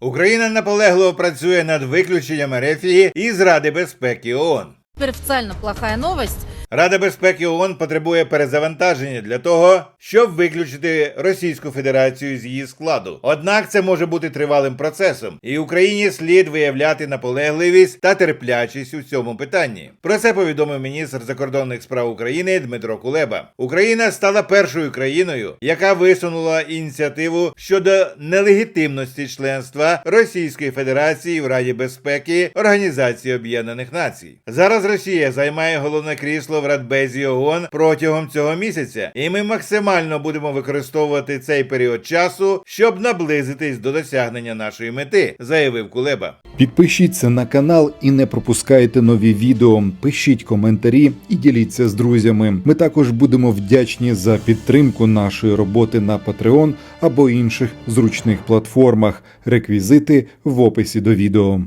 Україна наполегливо працює над виключенням Ерефії із Ради безпеки ООН. Теперь официально плохая новость. Рада безпеки ООН потребує перезавантаження для того, щоб виключити Російську Федерацію з її складу. Однак це може бути тривалим процесом, і Україні слід виявляти наполегливість та терплячість у цьому питанні. Про це повідомив міністр закордонних справ України Дмитро Кулеба. Україна стала першою країною, яка висунула ініціативу щодо нелегітимності членства Російської Федерації в Раді безпеки Організації Об'єднаних Націй. Зараз Росія займає головне крісло в Радбезі ООН протягом цього місяця, і ми максимально будемо використовувати цей період часу, щоб наблизитись до досягнення нашої мети, заявив Кулеба. Підпишіться на канал і не пропускайте нові відео. Пишіть коментарі і діліться з друзями. Ми також будемо вдячні за підтримку нашої роботи на Patreon або інших зручних платформах. Реквізити в описі до відео.